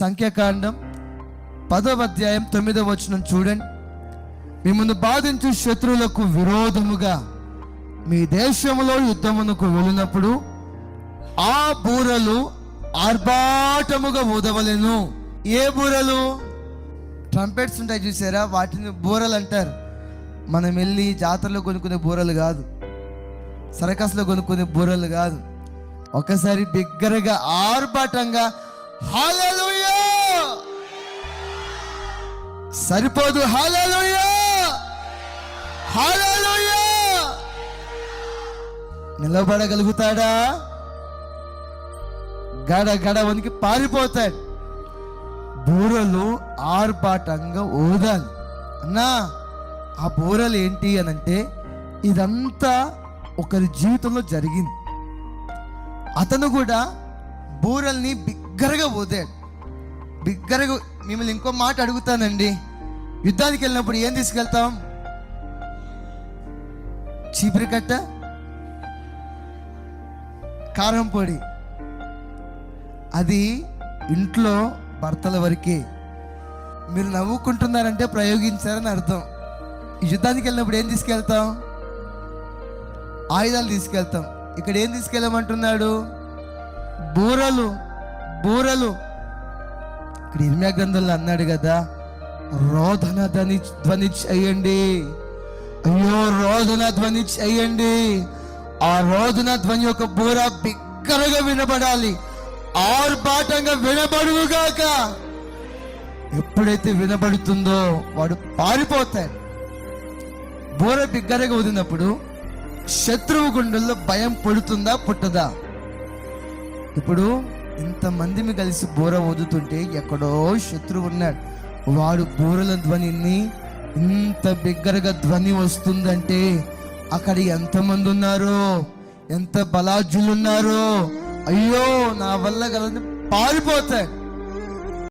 సంఖ్యాకాండం పదవ అధ్యాయం తొమ్మిదవ వచనం చూడండి. మీ ముందు బాధించు శత్రువులకు విరోధముగా మీ దేశంలో యుద్ధమునకు వెళ్ళినప్పుడు ఆ బూరలు ఆర్భాటముగా ఊదవలెను. ఏ బూరలు? ట్రంపెట్స్ ఉంటాయి చూసారా? వాటిని బూరలు అంటారు. మనం వెళ్ళి జాతరలో కొనుక్కునే బూరలు కాదు. సరకస్లో కొనుక్కునే బూరలు కాదు. ఒకసారి బిగ్గరగా ఆర్భాటంగా హల్లెలూయా! సరిపోదు. నిలబడగలుగుతాడా? గడ గడ వనికి పారిపోతాడు. బూరలు ఆర్భాటంగా ఓదాలి అన్నా ఆ బూరలు ఏంటి అని అంటే ఇదంతా ఒకరి జీవితంలో జరిగింది. అతను కూడా బూరల్ని బిగ్గరగా ఓదాడు బిగ్గరగా మిమ్మల్ని ఇంకో మాట అడుగుతానండి. యుద్ధానికి వెళ్ళినప్పుడు ఏం తీసుకెళ్తాం? చీపురు కట్ట కారం పొడి. అది ఇంట్లో భర్తల వరకే. మీరు నవ్వుకుంటున్నారంటే ప్రయోగించారని అర్థం. యుద్ధానికి వెళ్ళినప్పుడు ఏం తీసుకెళ్తాం? ఆయుధాలు తీసుకెళ్తాం. ఇక్కడ ఏం తీసుకెళ్ళమంటున్నాడు? బూరలు బూరలు. ఇక్కడ ఇర్మ్యా గ్రంథంలో అన్నాడు కదా రోదన ధ్వని ధ్వని చేయండి. అయ్యో రోదన ధ్వని చేయండి. ఆ రోదన ధ్వని యొక్క బూర బిగ్గరగా వినబడాలి. ఆర్భాటంగా వినబడుగాక ఎప్పుడైతే వినబడుతుందో వాడు పారిపోతాడు. బూర బిగ్గరగా వదిలినప్పుడు శత్రువు గుండెల్లో భయం పుడుతుందా పుట్టదా? ఇప్పుడు ఇంతమందిని కలిసి బూర వదుతుంటే ఎక్కడో శత్రువు ఉన్నాడు. వాడు బూరల ధ్వనిని ఇంత బిగ్గరగా ధ్వని వస్తుందంటే అక్కడ ఎంతమంది ఉన్నారో? ఎంత బలాజులు ఉన్నారో అయ్యో నా వల్ల కలని పారిపోతాయి.